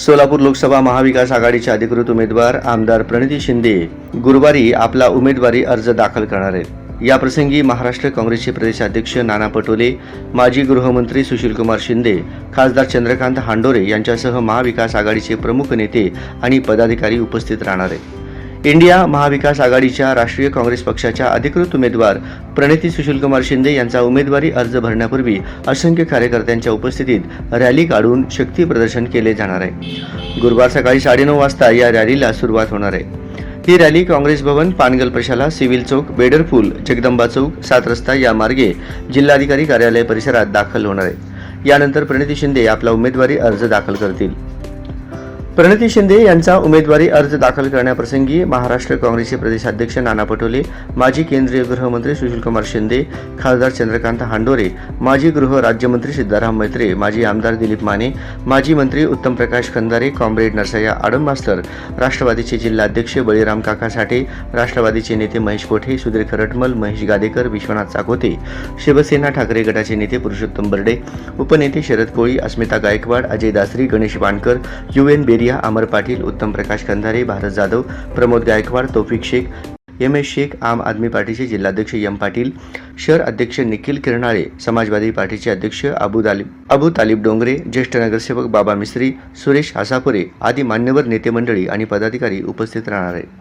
सोलापूर लोकसभा महाविकास आघाडीचे अधिकृत उमेदवार आमदार प्रणिती शिंदे गुरुवारी आपला उमेदवारी अर्ज दाखल करणार आहेत. याप्रसंगी महाराष्ट्र काँग्रेसचे प्रदेशाध्यक्ष नाना पटोले माजी गृहमंत्री सुशीलकुमार शिंदे खासदार चंद्रकांत हांडोरे यांच्यासह महाविकास आघाडीचे प्रमुख नेते आणि पदाधिकारी उपस्थित राहणार आहेत. इंडिया महाविकास आघाडीच्या राष्ट्रीय काँग्रेस पक्षाच्या अधिकृत उमेदवार प्रणिती सुशीलकुमार शिंदे यांचा उमेदवारी अर्ज भरण्यापूर्वी असंख्य कार्यकर्त्यांच्या उपस्थितीत रॅली काढून शक्ती प्रदर्शन केले जाणार आहे. गुरुवार सकाळी साडेनऊ वाजता या रॅलीला सुरुवात होणार आहे. ही रॅली काँग्रेस भवन पानगल प्रशाला सिव्हिल चौक बेडर पूल जगदंबा चौक सात रस्ता या मार्गे जिल्हाधिकारी कार्यालय परिसरात दाखल होणार आहे. यानंतर प्रणिती शिंदे आपला उमेदवारी अर्ज दाखल करतील. प्रणिती शिंदे यांचा उमेदवारी अर्ज दाखल करण्याप्रसंगी महाराष्ट्र काँग्रेसचे प्रदेशाध्यक्ष नाना पटोले माजी केंद्रीय गृहमंत्री सुशीलकुमार शिंदे खासदार चंद्रकांत हांडोरे माजी गृह राज्यमंत्री सिद्धाराम मैत्रे माजी आमदार दिलीप माने माजी मंत्री उत्तम प्रकाश खंदारे कॉम्रेड नरसय्या आडम मास्तर राष्ट्रवादीचे जिल्हाध्यक्ष बळीराम काका साठे राष्ट्रवादीचे नेते महेश कोठे सुधीर खरटमल महेश गादेकर विश्वनाथ चाकोते शिवसेना ठाकरे गटाचे नेते Purushottam Barde उपनेते Sharad Koli Asmita Gaikwad Ajay Dasari Ganesh Bankar U N Beria Amar Patil Uttam Prakash Kandhare Bharat Jadhav Pramod Gaikwad Taufiq Shaikh M S Shaikh Aam Aadmi पार्टीचे जिल्हाध्यक्ष एम पाटील शहर अध्यक्ष निखिल किरणाळे समाजवादी पार्टीचे अध्यक्ष अबू तालिब अबू तालिब डोंगरे ज्येष्ठ नगरसेवक बाबा मिस्त्री सुरेश आसापुरे आदी मान्यवर नेते मंडळी आणि पदाधिकारी उपस्थित राहणार आहेत.